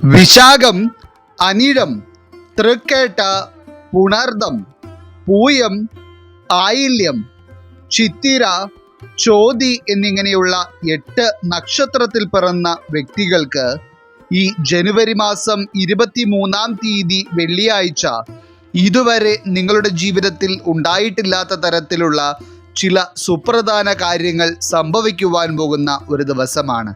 വിശാഖം അനിഴം തൃക്കേട്ട പുണർദം പൂയം ആയില്യം ചിത്തിര ചോതി എന്നിങ്ങനെയുള്ള എട്ട് നക്ഷത്രത്തിൽ പിറന്ന വ്യക്തികൾക്ക് ഈ ജനുവരി മാസം ഇരുപത്തി മൂന്നാം തീയതി വെള്ളിയാഴ്ച ഇതുവരെ നിങ്ങളുടെ ജീവിതത്തിൽ ഉണ്ടായിട്ടില്ലാത്ത തരത്തിലുള്ള ചില സുപ്രധാന കാര്യങ്ങൾ സംഭവിക്കുവാൻ പോകുന്ന ഒരു ദിവസമാണ്.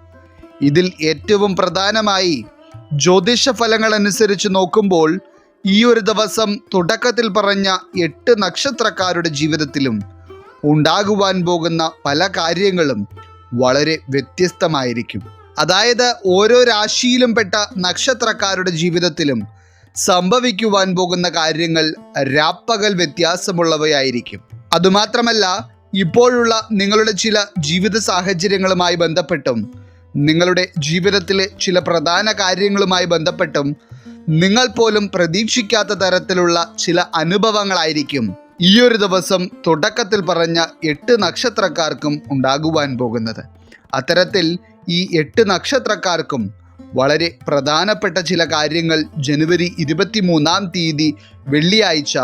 ഇതിൽ ഏറ്റവും പ്രധാനമായി ജ്യോതിഷ ഫലങ്ങൾ അനുസരിച്ച് നോക്കുമ്പോൾ ഈ ഒരു ദിവസം തുടക്കത്തിൽ പറഞ്ഞ എട്ട് നക്ഷത്രക്കാരുടെ ജീവിതത്തിലും ഉണ്ടാകുവാൻ പോകുന്ന പല കാര്യങ്ങളും വളരെ വ്യത്യസ്തമായിരിക്കും. അതായത് ഓരോ രാശിയിലും പെട്ട നക്ഷത്രക്കാരുടെ ജീവിതത്തിലും സംഭവിക്കുവാൻ പോകുന്ന കാര്യങ്ങൾ രാപ്പകൽ വ്യത്യാസമുള്ളവയായിരിക്കും. അതുമാത്രമല്ല ഇപ്പോഴുള്ള നിങ്ങളുടെ ചില ജീവിത സാഹചര്യങ്ങളുമായി ബന്ധപ്പെട്ടും നിങ്ങളുടെ ജീവിതത്തിലെ ചില പ്രധാന കാര്യങ്ങളുമായി ബന്ധപ്പെട്ടും നിങ്ങൾ പോലും പ്രതീക്ഷിക്കാത്ത തരത്തിലുള്ള ചില അനുഭവങ്ങളായിരിക്കും ഈ ഒരു ദിവസം തുടക്കത്തിൽ പറഞ്ഞ എട്ട് നക്ഷത്രക്കാർക്കും ഉണ്ടാകുവാൻ പോകുന്നത്. അത്തരത്തിൽ ഈ എട്ട് നക്ഷത്രക്കാർക്കും വളരെ പ്രധാനപ്പെട്ട ചില കാര്യങ്ങൾ ജനുവരി ഇരുപത്തി മൂന്നാം തീയതി വെള്ളിയാഴ്ച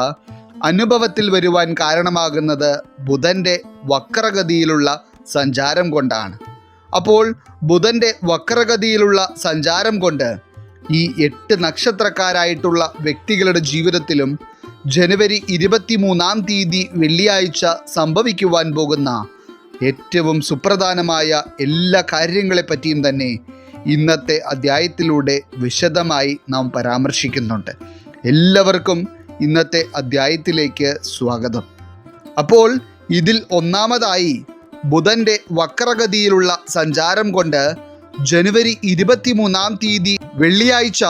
അനുഭവത്തിൽ വരുവാൻ കാരണമാകുന്നത് ബുധന്റെ വക്രഗതിയിലുള്ള സഞ്ചാരം കൊണ്ടാണ്. അപ്പോൾ ബുധന്റെ വക്രഗതിയിലുള്ള സഞ്ചാരം കൊണ്ട് ഈ എട്ട് നക്ഷത്രക്കാരായിട്ടുള്ള വ്യക്തികളുടെ ജീവിതത്തിലും ജനുവരി ഇരുപത്തി മൂന്നാം തീയതി വെള്ളിയാഴ്ച സംഭവിക്കുവാൻ പോകുന്ന ഏറ്റവും സുപ്രധാനമായ എല്ലാ കാര്യങ്ങളെപ്പറ്റിയും തന്നെ ഇന്നത്തെ അധ്യായത്തിലൂടെ വിശദമായി നാം പരാമർശിക്കുന്നുണ്ട്. എല്ലാവർക്കും ഇന്നത്തെ അധ്യായത്തിലേക്ക് സ്വാഗതം. അപ്പോൾ ഇതിൽ ഒന്നാമതായി ബുധന്റെ വക്രഗതിയിലുള്ള സഞ്ചാരം കൊണ്ട് ജനുവരി ഇരുപത്തിമൂന്നാം തീയതി വെള്ളിയാഴ്ച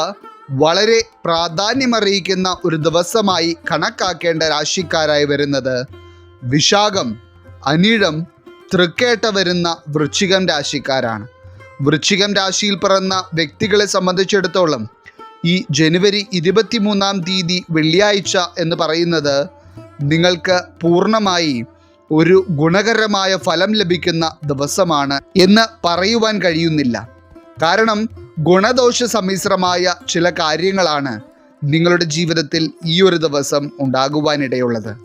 വളരെ പ്രാധാന്യമറിയിക്കുന്ന ഒരു ദിവസമായി കണക്കാക്കേണ്ട രാശിക്കാരായി വരുന്നത് വിശാഖം അനിഴം തൃക്കേട്ട വരുന്ന വൃശ്ചികം രാശിക്കാരാണ്. വൃശ്ചികം രാശിയിൽ പിറന്ന വ്യക്തികളെ സംബന്ധിച്ചിടത്തോളം ഈ ജനുവരി ഇരുപത്തിമൂന്നാം തീയതി വെള്ളിയാഴ്ച എന്ന് പറയുന്നത് നിങ്ങൾക്ക് പൂർണമായി ഒരു ഗുണകരമായ ഫലം ലഭിക്കുന്ന ദിവസമാണ് എന്ന് പറയുവാൻ കഴിയുന്നില്ല. കാരണം ഗുണദോഷ സമ്മിശ്രമായ ചില കാര്യങ്ങളാണ് നിങ്ങളുടെ ജീവിതത്തിൽ ഈ ഒരു ദിവസം ഉണ്ടാകുവാനിടയുള്ളത്.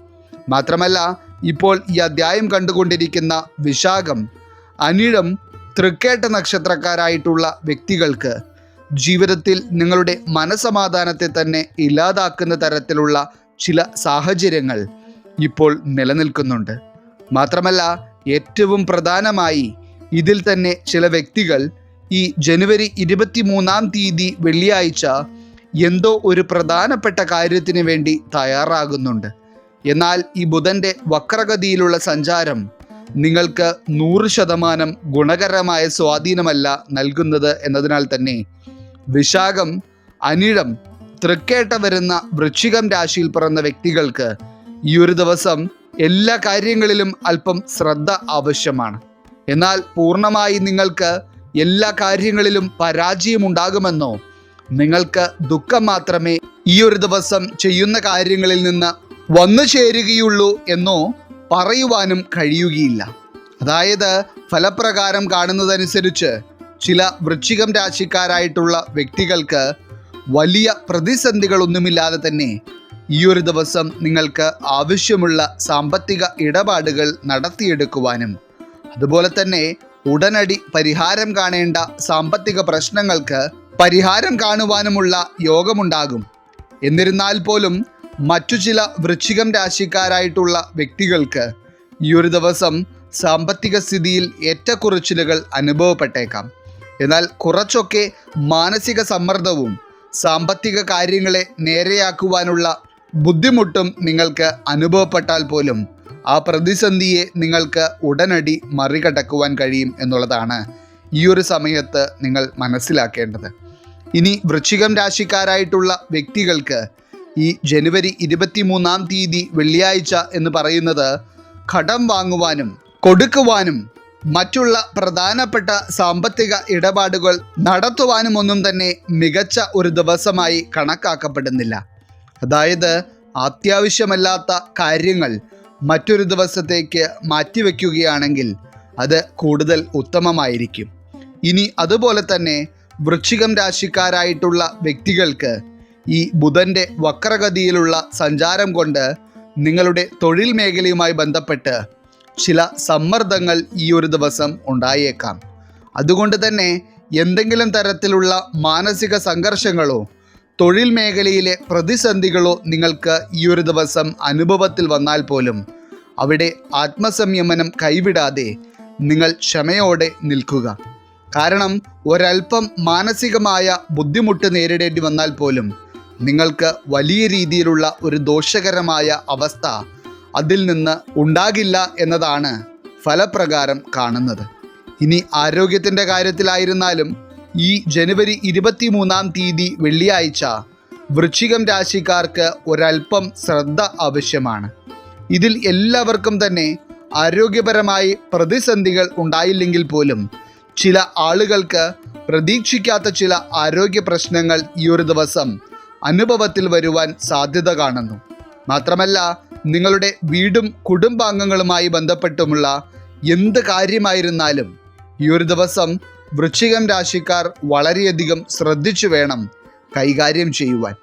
മാത്രമല്ല ഇപ്പോൾ ഈ അധ്യായം കണ്ടുകൊണ്ടിരിക്കുന്ന വിശാഖം അനിഴം തൃക്കേട്ട നക്ഷത്രക്കാരായിട്ടുള്ള വ്യക്തികൾക്ക് ജീവിതത്തിൽ നിങ്ങളുടെ മനസമാധാനത്തെ തന്നെ ഇല്ലാതാക്കുന്ന തരത്തിലുള്ള ചില സാഹചര്യങ്ങൾ ഇപ്പോൾ നിലനിൽക്കുന്നുണ്ട്. മാത്രമല്ല ഏറ്റവും പ്രധാനമായി ഇതിൽ തന്നെ ചില വ്യക്തികൾ ഈ ജനുവരി ഇരുപത്തി മൂന്നാം തീയതി വെള്ളിയാഴ്ച എന്തോ ഒരു പ്രധാനപ്പെട്ട കാര്യത്തിന് വേണ്ടി തയ്യാറാകുന്നുണ്ട്. എന്നാൽ ഈ ബുധന്റെ വക്രഗതിയിലുള്ള സഞ്ചാരം നിങ്ങൾക്ക് നൂറ് ശതമാനം ഗുണകരമായ സ്വാധീനമല്ല നൽകുന്നത് എന്നതിനാൽ തന്നെ വിശാഖം അനിഴം തൃക്കേട്ട വരുന്ന വൃശ്ചികം രാശിയിൽ പിറന്ന വ്യക്തികൾക്ക് ഈ ഒരു ദിവസം എല്ലാ കാര്യങ്ങളിലും അല്പം ശ്രദ്ധ ആവശ്യമാണ്. എന്നാൽ പൂർണമായി നിങ്ങൾക്ക് എല്ലാ കാര്യങ്ങളിലും പരാജയമുണ്ടാകുമെന്നോ നിങ്ങൾക്ക് ദുഃഖം മാത്രമേ ഈ ഒരു ദിവസം ചെയ്യുന്ന കാര്യങ്ങളിൽ നിന്ന് വന്നു ചേരുകയുള്ളൂ എന്നോ പറയുവാനും കഴിയുകയില്ല. അതായത് ഫലപ്രകാരം കാണുന്നതനുസരിച്ച് ചില വൃശ്ചികം രാശിക്കാരായിട്ടുള്ള വ്യക്തികൾക്ക് വലിയ പ്രതിസന്ധികളൊന്നുമില്ലാതെ തന്നെ ഈ ഒരു ദിവസം നിങ്ങൾക്ക് ആവശ്യമുള്ള സാമ്പത്തിക ഇടപാടുകൾ നടത്തിയെടുക്കുവാനും അതുപോലെ തന്നെ ഉടനടി പരിഹാരം കാണേണ്ട സാമ്പത്തിക പ്രശ്നങ്ങൾക്ക് പരിഹാരം കാണുവാനുമുള്ള യോഗമുണ്ടാകും. എന്നിരുന്നാൽ പോലും മറ്റു ചില വൃശ്ചികം രാശിക്കാരായിട്ടുള്ള വ്യക്തികൾക്ക് ഈ ഒരു ദിവസം സാമ്പത്തിക സ്ഥിതിയിൽ ഏറ്റക്കുറച്ചിലുകൾ അനുഭവപ്പെട്ടേക്കാം. എന്നാൽ കുറച്ചൊക്കെ മാനസിക സമ്മർദ്ദവും സാമ്പത്തിക കാര്യങ്ങളെ നേരെയാക്കുവാനുള്ള ബുദ്ധിമുട്ടും നിങ്ങൾക്ക് അനുഭവപ്പെട്ടാൽ പോലും ആ പ്രതിസന്ധിയെ നിങ്ങൾക്ക് ഉടനടി മറികടക്കുവാൻ കഴിയും എന്നുള്ളതാണ് ഈ ഒരു സമയത്ത് നിങ്ങൾ മനസ്സിലാക്കേണ്ടത്. ഇനി വൃശ്ചികം രാശിക്കാരായിട്ടുള്ള വ്യക്തികൾക്ക് ഈ ജനുവരി ഇരുപത്തിമൂന്നാം തീയതി വെള്ളിയാഴ്ച എന്ന് പറയുന്നത് കടം വാങ്ങുവാനും കൊടുക്കുവാനും മറ്റുള്ള പ്രധാനപ്പെട്ട സാമ്പത്തിക ഇടപാടുകൾ നടത്തുവാനും ഒന്നും തന്നെ മികച്ച ഒരു ദിവസമായി കണക്കാക്കപ്പെടുന്നില്ല. അതായത് അത്യാവശ്യമല്ലാത്ത കാര്യങ്ങൾ മറ്റൊരു ദിവസത്തേക്ക് മാറ്റിവെക്കുകയാണെങ്കിൽ അത് കൂടുതൽ ഉത്തമമായിരിക്കും. ഇനി അതുപോലെ തന്നെ വൃശ്ചികം രാശിക്കാരായിട്ടുള്ള വ്യക്തികൾക്ക് ഈ ബുധന്റെ വക്രഗതിയിലുള്ള സഞ്ചാരം കൊണ്ട് നിങ്ങളുടെ തൊഴിൽ മേഖലയുമായി ബന്ധപ്പെട്ട് ചില സമ്മർദ്ദങ്ങൾ ഈ ഒരു ദിവസം ഉണ്ടായേക്കാം. അതുകൊണ്ട് തന്നെ എന്തെങ്കിലും തരത്തിലുള്ള മാനസിക സംഘർഷങ്ങളോ തൊഴിൽ മേഖലയിലെ പ്രതിസന്ധികളോ നിങ്ങൾക്ക് ഈ ഒരു ദിവസം അനുഭവത്തിൽ വന്നാൽ പോലും അവിടെ ആത്മസംയമനം കൈവിടാതെ നിങ്ങൾ ക്ഷമയോടെ നിൽക്കുക. കാരണം ഒരൽപ്പം മാനസികമായ ബുദ്ധിമുട്ട് നേരിടേണ്ടി വന്നാൽ പോലും നിങ്ങൾക്ക് വലിയ രീതിയിലുള്ള ഒരു ദോഷകരമായ അവസ്ഥ അതിൽ നിന്ന് ഉണ്ടാകില്ല എന്നതാണ് ഫലപ്രകാരം കാണുന്നത്. ഇനി ആരോഗ്യത്തിന്റെ കാര്യത്തിലായിരുന്നാലും ഈ ജനുവരി ഇരുപത്തി മൂന്നാം തീയതി വെള്ളിയാഴ്ച വൃശ്ചികം രാശിക്കാർക്ക് ഒരൽപ്പം ശ്രദ്ധ ആവശ്യമാണ്. ഇതിൽ എല്ലാവർക്കും തന്നെ ആരോഗ്യപരമായി പ്രതിസന്ധികൾ ഉണ്ടായില്ലെങ്കിൽ പോലും ചില ആളുകൾക്ക് പ്രതീക്ഷിക്കാത്ത ചില ആരോഗ്യ പ്രശ്നങ്ങൾ ഈ ഒരു ദിവസം അനുഭവത്തിൽ വരുവാൻ സാധ്യത കാണുന്നു. മാത്രമല്ല നിങ്ങളുടെ വീടും കുടുംബാംഗങ്ങളുമായി ബന്ധപ്പെട്ടുമുള്ള എന്ത് കാര്യമായിരുന്നാലും ഈ ഒരു ദിവസം വൃശ്ചികം രാശിക്കാർ വളരെയധികം ശ്രദ്ധിച്ചു വേണം കൈകാര്യം ചെയ്യുവാൻ.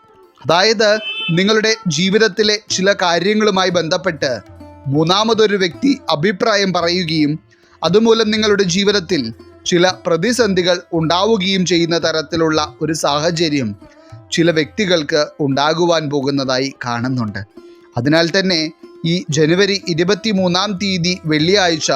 അതായത് നിങ്ങളുടെ ജീവിതത്തിലെ ചില കാര്യങ്ങളുമായി ബന്ധപ്പെട്ട് മൂന്നാമതൊരു വ്യക്തി അഭിപ്രായം പറയുകയും അതുമൂലം നിങ്ങളുടെ ജീവിതത്തിൽ ചില പ്രതിസന്ധികൾ ഉണ്ടാവുകയും ചെയ്യുന്ന തരത്തിലുള്ള ഒരു സാഹചര്യം ചില വ്യക്തികൾക്ക് ഉണ്ടാകുവാൻ പോകുന്നതായി കാണുന്നുണ്ട്. അതിനാൽ തന്നെ ഈ ജനുവരി ഇരുപത്തി മൂന്നാം തീയതി വെള്ളിയാഴ്ച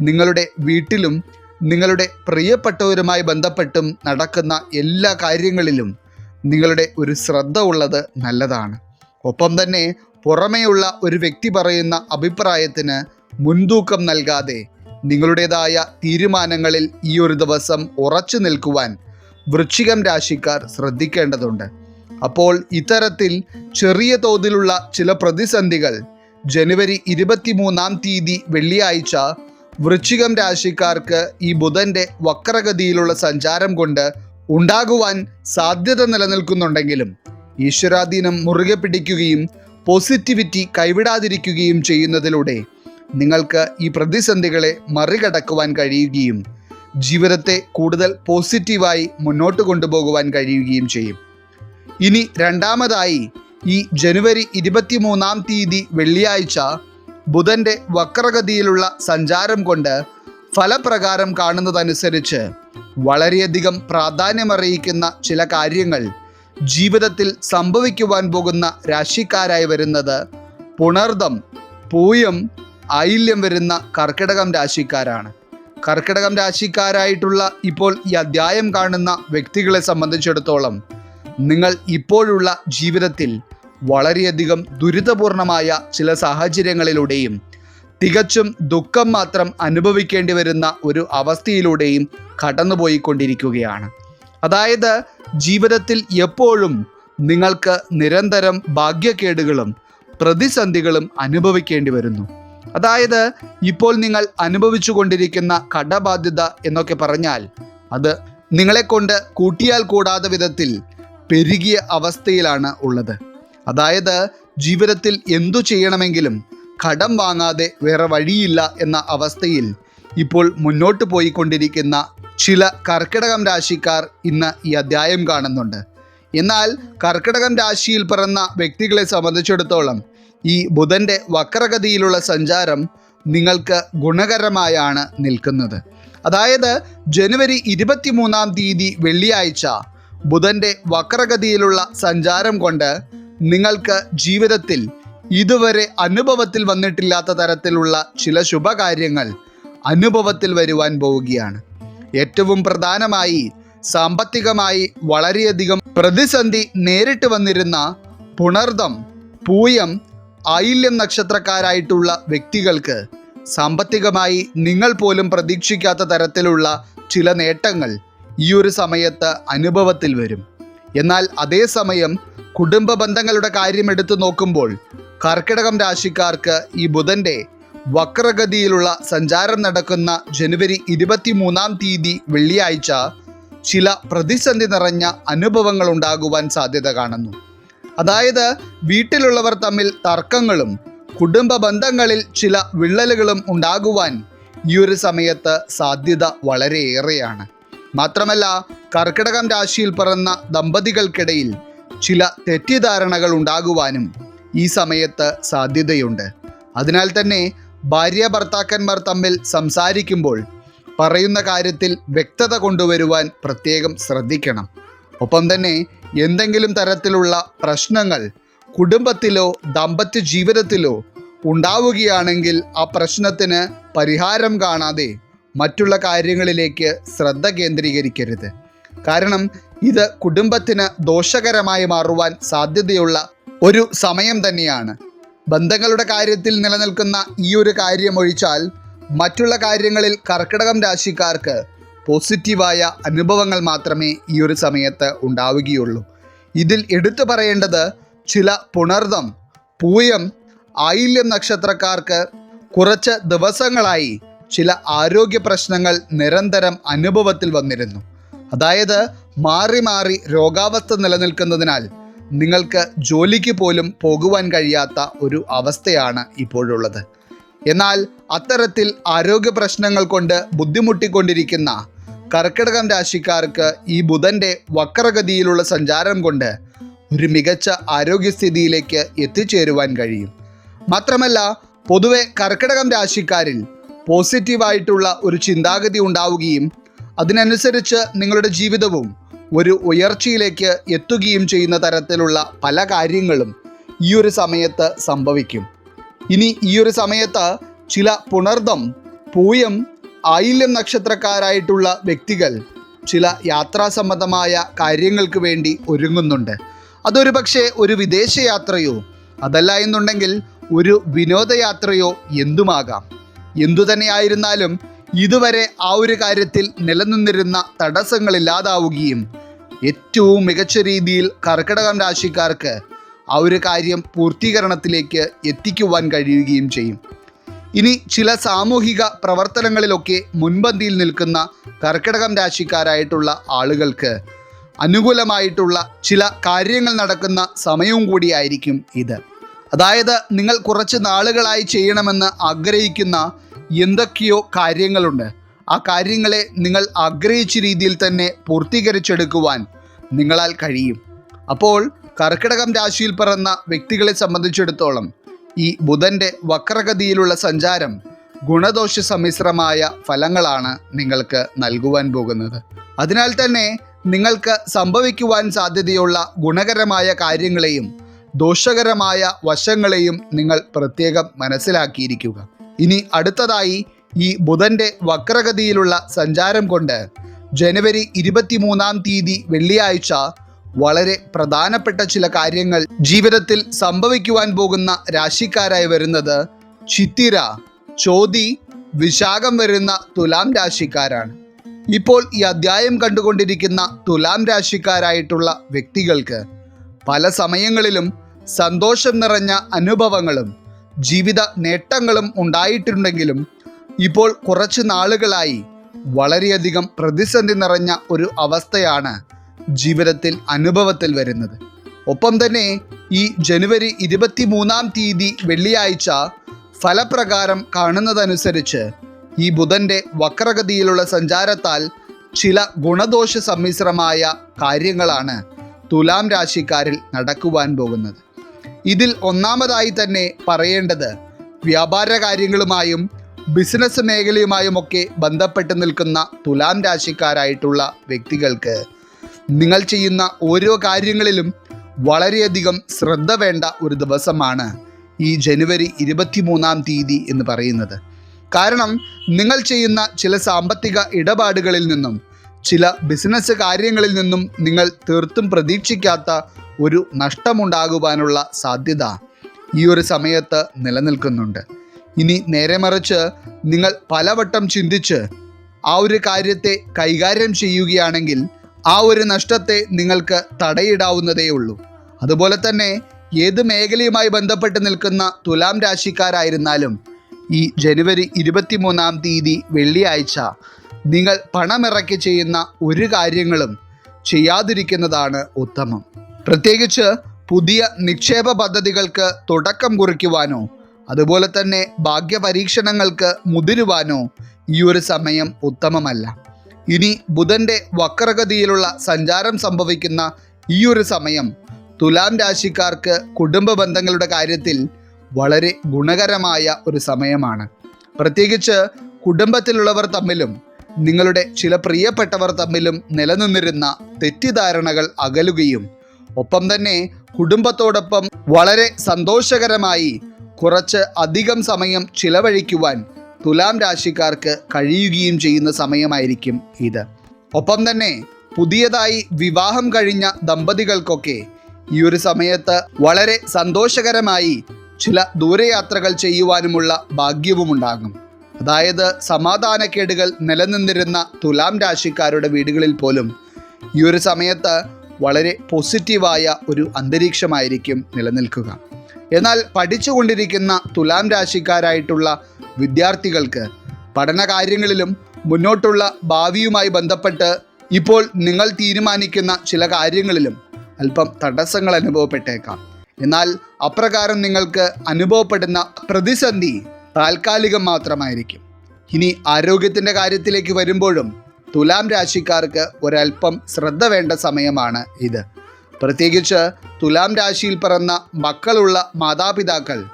നിങ്ങളുടെ വീട്ടിലും നിങ്ങളുടെ പ്രിയപ്പെട്ടവരുമായി ബന്ധപ്പെട്ടും നടക്കുന്ന എല്ലാ കാര്യങ്ങളിലും നിങ്ങളുടെ ഒരു ശ്രദ്ധ ഉള്ളത് നല്ലതാണ്. ഒപ്പം തന്നെ പുറമേയുള്ള ഒരു വ്യക്തി പറയുന്ന അഭിപ്രായത്തിന് മുൻതൂക്കം നൽകാതെ നിങ്ങളുടേതായ തീരുമാനങ്ങളിൽ ഈ ഒരു ദിവസം ഉറച്ചു നിൽക്കുവാൻ വൃശ്ചികം രാശിക്കാർ ശ്രദ്ധിക്കേണ്ടതുണ്ട്. അപ്പോൾ ഇത്തരത്തിൽ ചെറിയ തോതിലുള്ള ചില പ്രതിസന്ധികൾ ജനുവരി ഇരുപത്തിമൂന്നാം തീയതി വെള്ളിയാഴ്ച വൃശ്ചികം രാശിക്കാർക്ക് ഈ ബുധന്റെ വക്രഗതിയിലുള്ള സഞ്ചാരം കൊണ്ട് ഉണ്ടാകുവാൻ സാധ്യത നിലനിൽക്കുന്നുണ്ടെങ്കിലും ഈശ്വരാധീനം മുറുകെ പിടിക്കുകയും പോസിറ്റിവിറ്റി കൈവിടാതിരിക്കുകയും ചെയ്യുന്നതിലൂടെ നിങ്ങൾക്ക് ഈ പ്രതിസന്ധികളെ മറികടക്കുവാൻ കഴിയുകയും ജീവിതത്തെ കൂടുതൽ പോസിറ്റീവായി മുന്നോട്ട് കൊണ്ടുപോകുവാൻ കഴിയുകയും ചെയ്യും. ഇനി രണ്ടാമതായി ഈ ജനുവരി ഇരുപത്തിമൂന്നാം തീയതി വെള്ളിയാഴ്ച ബുധന്റെ വക്രഗതിയിലുള്ള സഞ്ചാരം കൊണ്ട് ഫലപ്രകാരം കാണുന്നതനുസരിച്ച് വളരെയധികം പ്രാധാന്യമറിയിക്കുന്ന ചില കാര്യങ്ങൾ ജീവിതത്തിൽ സംഭവിക്കുവാൻ പോകുന്ന രാശിക്കാരായി വരുന്നത് പുണർദം പൂയം ഐല്യം വരുന്ന കർക്കിടകം രാശിക്കാരാണ്. കർക്കിടകം രാശിക്കാരായിട്ടുള്ള ഇപ്പോൾ ഈ അധ്യായം കാണുന്ന വ്യക്തികളെ സംബന്ധിച്ചിടത്തോളം നിങ്ങൾ ഇപ്പോഴുള്ള ജീവിതത്തിൽ വളരെയധികം ദുരിതപൂർണമായ ചില സാഹചര്യങ്ങളിലൂടെയും തികച്ചും ദുഃഖം മാത്രം അനുഭവിക്കേണ്ടി വരുന്ന ഒരു അവസ്ഥയിലൂടെയും കടന്നുപോയിക്കൊണ്ടിരിക്കുകയാണ്. അതായത് ജീവിതത്തിൽ എപ്പോഴും നിങ്ങൾക്ക് നിരന്തരം ഭാഗ്യക്കേടുകളും പ്രതിസന്ധികളും അനുഭവിക്കേണ്ടി വരുന്നു. അതായത് ഇപ്പോൾ നിങ്ങൾ അനുഭവിച്ചു കൊണ്ടിരിക്കുന്ന കടബാധ്യത എന്നൊക്കെ പറഞ്ഞാൽ അത് നിങ്ങളെക്കൊണ്ട് കൂട്ടിയാൽ കൂടാത്ത വിധത്തിൽ പെരുകിയ അവസ്ഥയിലാണ് ഉള്ളത്. അതായത് ജീവിതത്തിൽ എന്തു ചെയ്യണമെങ്കിലും കടം വാങ്ങാതെ വേറെ വഴിയില്ല എന്ന അവസ്ഥയിൽ ഇപ്പോൾ മുന്നോട്ട് പോയിക്കൊണ്ടിരിക്കുന്ന ചില കർക്കിടകം രാശിക്കാർ ഇന്ന് ഈ അധ്യായം കാണുന്നുണ്ട്. എന്നാൽ കർക്കിടകം രാശിയിൽ പിറന്ന വ്യക്തികളെ സംബന്ധിച്ചിടത്തോളം ഈ ബുധന്റെ വക്രഗതിയിലുള്ള സഞ്ചാരം നിങ്ങൾക്ക് ഗുണകരമായാണ് നിൽക്കുന്നത്. അതായത് ജനുവരി ഇരുപത്തിമൂന്നാം തീയതി വെള്ളിയാഴ്ച ബുധന്റെ വക്രഗതിയിലുള്ള സഞ്ചാരം കൊണ്ട് നിങ്ങൾക്ക് ജീവിതത്തിൽ ഇതുവരെ അനുഭവത്തിൽ വന്നിട്ടില്ലാത്ത തരത്തിലുള്ള ചില ശുഭകാര്യങ്ങൾ അനുഭവത്തിൽ വരുവാൻ പോവുകയാണ്. ഏറ്റവും പ്രധാനമായി സാമ്പത്തികമായി വളരെയധികം പ്രതിസന്ധി നേരിട്ട് വന്നിരുന്ന പുണർദം പൂയം ആയില്യം നക്ഷത്രക്കാരായിട്ടുള്ള വ്യക്തികൾക്ക് സാമ്പത്തികമായി നിങ്ങൾ പോലും പ്രതീക്ഷിക്കാത്ത തരത്തിലുള്ള ചില നേട്ടങ്ങൾ ഈ ഒരു സമയത്ത് അനുഭവത്തിൽ വരും. എന്നാൽ അതേസമയം കുടുംബ ബന്ധങ്ങളുടെ കാര്യം എടുത്തു നോക്കുമ്പോൾ കർക്കിടകം രാശിക്കാർക്ക് ഈ ബുധന്റെ വക്രഗതിയിലുള്ള സഞ്ചാരം നടക്കുന്ന ജനുവരി ഇരുപത്തിമൂന്നാം തീയതി വെള്ളിയാഴ്ച ചില പ്രതിസന്ധി നിറഞ്ഞ അനുഭവങ്ങൾ ഉണ്ടാകുവാൻ സാധ്യത കാണുന്നു. അതായത് വീട്ടിലുള്ളവർ തമ്മിൽ തർക്കങ്ങളും കുടുംബ ബന്ധങ്ങളിൽ ചില വിള്ളലുകളും ഉണ്ടാകുവാൻ ഈ ഒരു സമയത്ത് സാധ്യത വളരെയേറെയാണ്. മാത്രമല്ല കർക്കിടകം രാശിയിൽ പിറന്ന ദമ്പതികൾക്കിടയിൽ ചില തെറ്റിദ്ധാരണകൾ ഉണ്ടാകുവാനും ഈ സമയത്ത് സാധ്യതയുണ്ട്. അതിനാൽ തന്നെ ഭാര്യ ഭർത്താക്കന്മാർ തമ്മിൽ സംസാരിക്കുമ്പോൾ പറയുന്ന കാര്യത്തിൽ വ്യക്തത കൊണ്ടുവരുവാൻ പ്രത്യേകം ശ്രദ്ധിക്കണം. ഒപ്പം തന്നെ എന്തെങ്കിലും തരത്തിലുള്ള പ്രശ്നങ്ങൾ കുടുംബത്തിലോ ദമ്പത്യ ജീവിതത്തിലോ ഉണ്ടാവുകയാണെങ്കിൽ ആ പ്രശ്നത്തിന് പരിഹാരം കാണാതെ മറ്റുള്ള കാര്യങ്ങളിലേക്ക് ശ്രദ്ധ കേന്ദ്രീകരിക്കരുത്. കാരണം ഇത് കുടുംബത്തിന് ദോഷകരമായി മാറുവാൻ സാധ്യതയുള്ള ഒരു സമയം തന്നെയാണ്. ബന്ധങ്ങളുടെ കാര്യത്തിൽ നിലനിൽക്കുന്ന ഈ ഒരു കാര്യം ഒഴിച്ചാൽ മറ്റുള്ള കാര്യങ്ങളിൽ കർക്കിടകം രാശിക്കാർക്ക് പോസിറ്റീവായ അനുഭവങ്ങൾ മാത്രമേ ഈ ഒരു സമയത്ത് ഉണ്ടാവുകയുള്ളൂ. ഇതിൽ എടുത്തു പറയേണ്ടത് ചില പുണർദം പൂയം ആയില്യം നക്ഷത്രക്കാർക്ക് കുറച്ച് ദിവസങ്ങളായി ചില ആരോഗ്യ പ്രശ്നങ്ങൾ നിരന്തരം അനുഭവത്തിൽ വന്നിരുന്നു. അതായത് മാറി മാറി രോഗാവസ്ഥ നിലനിൽക്കുന്നതിനാൽ നിങ്ങൾക്ക് ജോലിക്ക് പോലും പോകുവാൻ കഴിയാത്ത ഒരു അവസ്ഥയാണ് ഇപ്പോഴുള്ളത്. എന്നാൽ അത്തരത്തിൽ ആരോഗ്യ പ്രശ്നങ്ങൾ കൊണ്ട് ബുദ്ധിമുട്ടിക്കൊണ്ടിരിക്കുന്ന കർക്കിടകം രാശിക്കാർക്ക് ഈ ബുധന്റെ വക്രഗതിയിലുള്ള സഞ്ചാരം കൊണ്ട് ഒരു മികച്ച ആരോഗ്യസ്ഥിതിയിലേക്ക് എത്തിച്ചേരുവാൻ കഴിയും. മാത്രമല്ല പൊതുവെ കർക്കിടകം രാശിക്കാരിൽ പോസിറ്റീവായിട്ടുള്ള ഒരു ചിന്താഗതി ഉണ്ടാവുകയും അതിനനുസരിച്ച് നിങ്ങളുടെ ജീവിതവും ഒരു ഉയർച്ചയിലേക്ക് എത്തുകയും ചെയ്യുന്ന തരത്തിലുള്ള പല കാര്യങ്ങളും ഈ ഒരു സമയത്ത് സംഭവിക്കും. ഇനി ഈ ഒരു സമയത്ത് ചില പുണർദം പൂയം ആയില്യം നക്ഷത്രക്കാരായിട്ടുള്ള വ്യക്തികൾ ചില യാത്രാ സംബന്ധമായ കാര്യങ്ങൾക്ക് വേണ്ടി ഒരുങ്ങുന്നുണ്ട്. അതൊരു പക്ഷേ ഒരു വിദേശയാത്രയോ അതല്ല എന്നുണ്ടെങ്കിൽ ഒരു വിനോദയാത്രയോ എന്തുമാകാം? എന്തു തന്നെയായിരുന്നാലും ഇതുവരെ ആ ഒരു കാര്യത്തിൽ നിലനിന്നിരുന്ന തടസ്സങ്ങളില്ലാതാവുകയും ഏറ്റവും മികച്ച രീതിയിൽ കർക്കിടകം രാശിക്കാർക്ക് ആ ഒരു കാര്യം പൂർത്തീകരണത്തിലേക്ക് എത്തിക്കുവാൻ കഴിയുകയും ചെയ്യും. ഇനി ചില സാമൂഹിക പ്രവർത്തനങ്ങളിലൊക്കെ മുൻപന്തിയിൽ നിൽക്കുന്ന കർക്കിടകം രാശിക്കാരായിട്ടുള്ള ആളുകൾക്ക് അനുകൂലമായിട്ടുള്ള ചില കാര്യങ്ങൾ നടക്കുന്ന സമയവും കൂടിയായിരിക്കും ഇത്. അതായത് നിങ്ങൾ കുറച്ച് നാളുകളായി ചെയ്യണമെന്ന് ആഗ്രഹിക്കുന്ന എന്തൊക്കെയോ കാര്യങ്ങളുണ്ട്. ആ കാര്യങ്ങളെ നിങ്ങൾ ആഗ്രഹിച്ച രീതിയിൽ തന്നെ പൂർത്തീകരിച്ചെടുക്കുവാൻ നിങ്ങളാൽ കഴിയും. അപ്പോൾ കർക്കിടകം രാശിയിൽ പിറന്ന വ്യക്തികളെ സംബന്ധിച്ചിടത്തോളം ഈ ബുധന്റെ വക്രഗതിയിലുള്ള സഞ്ചാരം ഗുണദോഷ സമ്മിശ്രമായ ഫലങ്ങളാണ് നിങ്ങൾക്ക് നൽകുവാൻ പോകുന്നത്. അതിനാൽ തന്നെ നിങ്ങൾക്ക് സംഭവിക്കുവാൻ സാധ്യതയുള്ള ഗുണകരമായ കാര്യങ്ങളെയും ദോഷകരമായ വശങ്ങളെയും നിങ്ങൾ പ്രത്യേകം മനസ്സിലാക്കിയിരിക്കുക. ഇനി അടുത്തതായി ഈ ബുധന്റെ വക്രഗതിയിലുള്ള സഞ്ചാരം കൊണ്ട് ജനുവരി ഇരുപത്തിമൂന്നാം തീയതി വെള്ളിയാഴ്ച വളരെ പ്രധാനപ്പെട്ട ചില കാര്യങ്ങൾ ജീവിതത്തിൽ സംഭവിക്കുവാൻ പോകുന്ന രാശിക്കാരായി വരുന്നത് ചിത്തിര ചോതി വിശാഖം വരുന്ന തുലാം രാശിക്കാരാണ്. ഇപ്പോൾ ഈ അധ്യായം കണ്ടുകൊണ്ടിരിക്കുന്ന തുലാം രാശിക്കാരായിട്ടുള്ള വ്യക്തികൾക്ക് പല സമയങ്ങളിലും സന്തോഷം നിറഞ്ഞ അനുഭവങ്ങളും ജീവിത നേട്ടങ്ങളും ഉണ്ടായിട്ടുണ്ടെങ്കിലും ഇപ്പോൾ കുറച്ച് നാളുകളായി വളരെയധികം പ്രതിസന്ധി നിറഞ്ഞ ഒരു അവസ്ഥയാണ് ജീവിതത്തിൽ അനുഭവത്തിൽ വരുന്നത്. ഒപ്പം തന്നെ ഈ ജനുവരി ഇരുപത്തി മൂന്നാം തീയതി വെള്ളിയാഴ്ച ഫലപ്രകാരം കാണുന്നതനുസരിച്ച് ഈ ബുധന്റെ വക്രഗതിയിലുള്ള സഞ്ചാരത്താൽ ചില ഗുണദോഷ സമ്മിശ്രമായ കാര്യങ്ങളാണ് തുലാം രാശിക്കാരിൽ നടക്കുവാൻ പോകുന്നത്. ഇതിൽ ഒന്നാമതായി തന്നെ പറയേണ്ടത് വ്യാപാര കാര്യങ്ങളുമായും ബിസിനസ് മേഖലയുമായുമൊക്കെ ബന്ധപ്പെട്ട് നിൽക്കുന്ന തുലാം രാശിക്കാരായിട്ടുള്ള വ്യക്തികൾക്ക് നിങ്ങൾ ചെയ്യുന്ന ഓരോ കാര്യങ്ങളിലും വളരെയധികം ശ്രദ്ധ വേണ്ട ഒരു ദിവസമാണ് ഈ ജനുവരി ഇരുപത്തിമൂന്നാം തീയതി എന്ന് പറയുന്നത്. കാരണം നിങ്ങൾ ചെയ്യുന്ന ചില സാമ്പത്തിക ഇടപാടുകളിൽ നിന്നും ചില ബിസിനസ് കാര്യങ്ങളിൽ നിന്നും നിങ്ങൾ തീർത്തും പ്രതീക്ഷിക്കാത്ത ഒരു നഷ്ടമുണ്ടാകുവാനുള്ള സാധ്യത ഈ ഒരു സമയത്ത് നിലനിൽക്കുന്നുണ്ട്. ഇനി നേരെ മറിച്ച് നിങ്ങൾ പലവട്ടം ചിന്തിച്ച് ആ ഒരു കാര്യത്തെ കൈകാര്യം ചെയ്യുകയാണെങ്കിൽ ആ ഒരു നഷ്ടത്തെ നിങ്ങൾക്ക് തടയിടാവുന്നതേ ഉള്ളൂ. അതുപോലെ തന്നെ ഏത് മേഖലയുമായി ബന്ധപ്പെട്ട് നിൽക്കുന്ന തുലാം രാശിക്കാരായിരുന്നാലും ഈ ജനുവരി ഇരുപത്തിമൂന്നാം തീയതി വെള്ളിയാഴ്ച നിങ്ങൾ പണമിറക്കി ചെയ്യുന്ന ഒരു കാര്യങ്ങളും ചെയ്യാതിരിക്കുന്നതാണ് ഉത്തമം. പ്രത്യേകിച്ച് പുതിയ നിക്ഷേപ പദ്ധതികൾക്ക് തുടക്കം കുറിക്കുവാനോ അതുപോലെ തന്നെ ഭാഗ്യപരീക്ഷണങ്ങൾക്ക് മുതിരുവാനോ ഈ ഒരു സമയം ഉത്തമമല്ല. ഇനി ബുധന്റെ വക്രഗതിയിലുള്ള സഞ്ചാരം സംഭവിക്കുന്ന ഈ ഒരു സമയം തുലാം രാശിക്കാർക്ക് കുടുംബ ബന്ധങ്ങളുടെ കാര്യത്തിൽ വളരെ ഗുണകരമായ ഒരു സമയമാണ്. പ്രത്യേകിച്ച് കുടുംബത്തിലുള്ളവർ തമ്മിലും നിങ്ങളുടെ ചില പ്രിയപ്പെട്ടവർ തമ്മിലും നിലനിന്നിരുന്ന തെറ്റിദ്ധാരണകൾ അകലുകയും ഒപ്പം തന്നെ കുടുംബത്തോടൊപ്പം വളരെ സന്തോഷകരമായി കുറച്ച് അധികം സമയം ചിലവഴിക്കുവാൻ തുലാം രാശിക്കാർക്ക് കഴിയുകയും ചെയ്യുന്ന സമയമായിരിക്കും ഇത്. ഒപ്പം തന്നെ പുതിയതായി വിവാഹം കഴിഞ്ഞ ദമ്പതികൾക്കൊക്കെ ഈ ഒരു സമയത്ത് വളരെ സന്തോഷകരമായി ചില ദൂരയാത്രകൾ ചെയ്യുവാനുമുള്ള ഭാഗ്യവുമുണ്ടാകും. അതായത് സമാധാനക്കേടുകൾ നിലനിന്നിരുന്ന തുലാം രാശിക്കാരുടെ വീടുകളിൽ പോലും ഈ ഒരു സമയത്ത് വളരെ പോസിറ്റീവായ ഒരു അന്തരീക്ഷമായിരിക്കും നിലനിൽക്കുക. എന്നാൽ പഠിച്ചുകൊണ്ടിരിക്കുന്ന തുലാം രാശിക്കാരായിട്ടുള്ള വിദ്യാർത്ഥികൾക്ക് പഠനകാര്യങ്ങളിലും മുന്നോട്ടുള്ള ഭാവിയുമായി ബന്ധപ്പെട്ട് ഇപ്പോൾ നിങ്ങൾ തീരുമാനിക്കുന്ന ചില കാര്യങ്ങളിലും അല്പം തടസ്സങ്ങൾ അനുഭവപ്പെട്ടേക്കാം. എന്നാൽ അപ്രകാരം നിങ്ങൾക്ക് അനുഭവപ്പെടുന്ന പ്രതിസന്ധി താൽക്കാലികം മാത്രമായിരിക്കും. ഇനി ആരോഗ്യത്തിന്റെ കാര്യത്തിലേക്ക് വരുമ്പോഴും തുലാം രാശിക്കാർക്ക് ഒരല്പം ശ്രദ്ധ വേണ്ട സമയമാണ് ഇത്. പ്രത്യേകിച്ച് തുലാം രാശിയിൽ പിറന്ന മക്കളുള്ള മാതാപിതാക്കൾ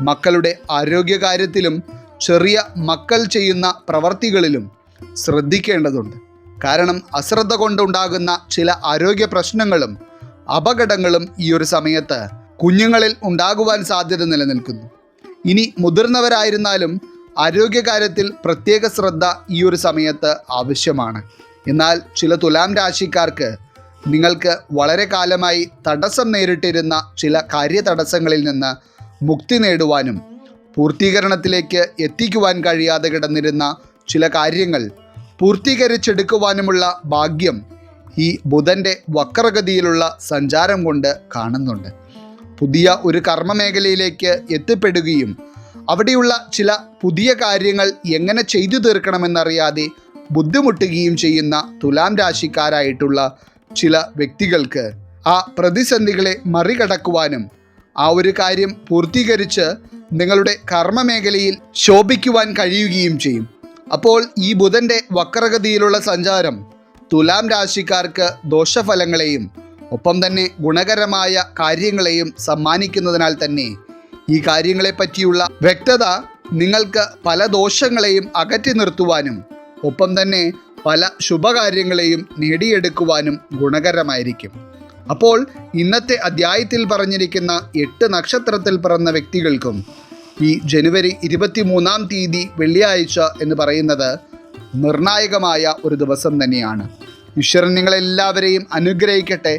മക്കളുടെ ആരോഗ്യകാര്യത്തിലും ചെറിയ മക്കൾ ചെയ്യുന്ന പ്രവർത്തികളിലും ശ്രദ്ധിക്കേണ്ടതുണ്ട്. കാരണം അശ്രദ്ധ കൊണ്ടുണ്ടാകുന്ന ചില ആരോഗ്യ പ്രശ്നങ്ങളും അപകടങ്ങളും ഈ ഒരു സമയത്ത് കുഞ്ഞുങ്ങളിൽ ഉണ്ടാകുവാൻ സാധ്യത നിലനിൽക്കുന്നു. ഇനി മുതിർന്നവരായിരുന്നാലും ആരോഗ്യകാര്യത്തിൽ പ്രത്യേക ശ്രദ്ധ ഈ ഒരു സമയത്ത് ആവശ്യമാണ്. എന്നാൽ ചില തുലാം രാശിക്കാർക്ക് നിങ്ങൾക്ക് വളരെ കാലമായി തടസ്സം നേരിട്ടിരുന്ന ചില കാര്യതടസ്സങ്ങളിൽ നിന്ന് മുക്തി നേടുവാനും പൂർത്തീകരണത്തിലേക്ക് എത്തിക്കുവാൻ കഴിയാതെ കിടന്നിരുന്ന ചില കാര്യങ്ങൾ പൂർത്തീകരിച്ചെടുക്കുവാനുമുള്ള ഭാഗ്യം ഈ ബുധന്റെ വക്രഗതിയിലുള്ള സഞ്ചാരം കൊണ്ട് കാണുന്നുണ്ട്. പുതിയ ഒരു കർമ്മമേഖലയിലേക്ക് എത്തിപ്പെടുകയും അവിടെയുള്ള ചില പുതിയ കാര്യങ്ങൾ എങ്ങനെ ചെയ്തു തീർക്കണമെന്നറിയാതെ ബുദ്ധിമുട്ടുകയും ചെയ്യുന്ന തുലാം രാശിക്കാരായിട്ടുള്ള ചില വ്യക്തികൾക്ക് ആ പ്രതിസന്ധികളെ മറികടക്കുവാനും ആ ഒരു കാര്യം പൂർത്തീകരിച്ച് നിങ്ങളുടെ കർമ്മമേഖലയിൽ ശോഭിക്കുവാൻ കഴിയുകയും ചെയ്യും. അപ്പോൾ ഈ ബുധന്റെ വക്രഗതിയിലുള്ള സഞ്ചാരം തുലാം രാശിക്കാർക്ക് ദോഷഫലങ്ങളെയും ഒപ്പം തന്നെ ഗുണകരമായ കാര്യങ്ങളെയും സമ്മാനിക്കുന്നതിനാൽ തന്നെ ഈ കാര്യങ്ങളെപ്പറ്റിയുള്ള വ്യക്തത നിങ്ങൾക്ക് പല ദോഷങ്ങളെയും അകറ്റി നിർത്തുവാനും ഒപ്പം തന്നെ പല ശുഭകാര്യങ്ങളെയും നേടിയെടുക്കുവാനും ഗുണകരമായിരിക്കും. അപ്പോൾ ഇന്നത്തെ അധ്യായത്തിൽ പറഞ്ഞിരിക്കുന്ന എട്ട് നക്ഷത്രത്തിൽ പിറന്ന വ്യക്തികൾക്കും ഈ ജനുവരി ഇരുപത്തി മൂന്നാം തീയതി വെള്ളിയാഴ്ച എന്ന് പറയുന്നത് നിർണായകമായ ഒരു ദിവസം തന്നെയാണ്. ഈശ്വരൻ നിങ്ങളെല്ലാവരെയും അനുഗ്രഹിക്കട്ടെ.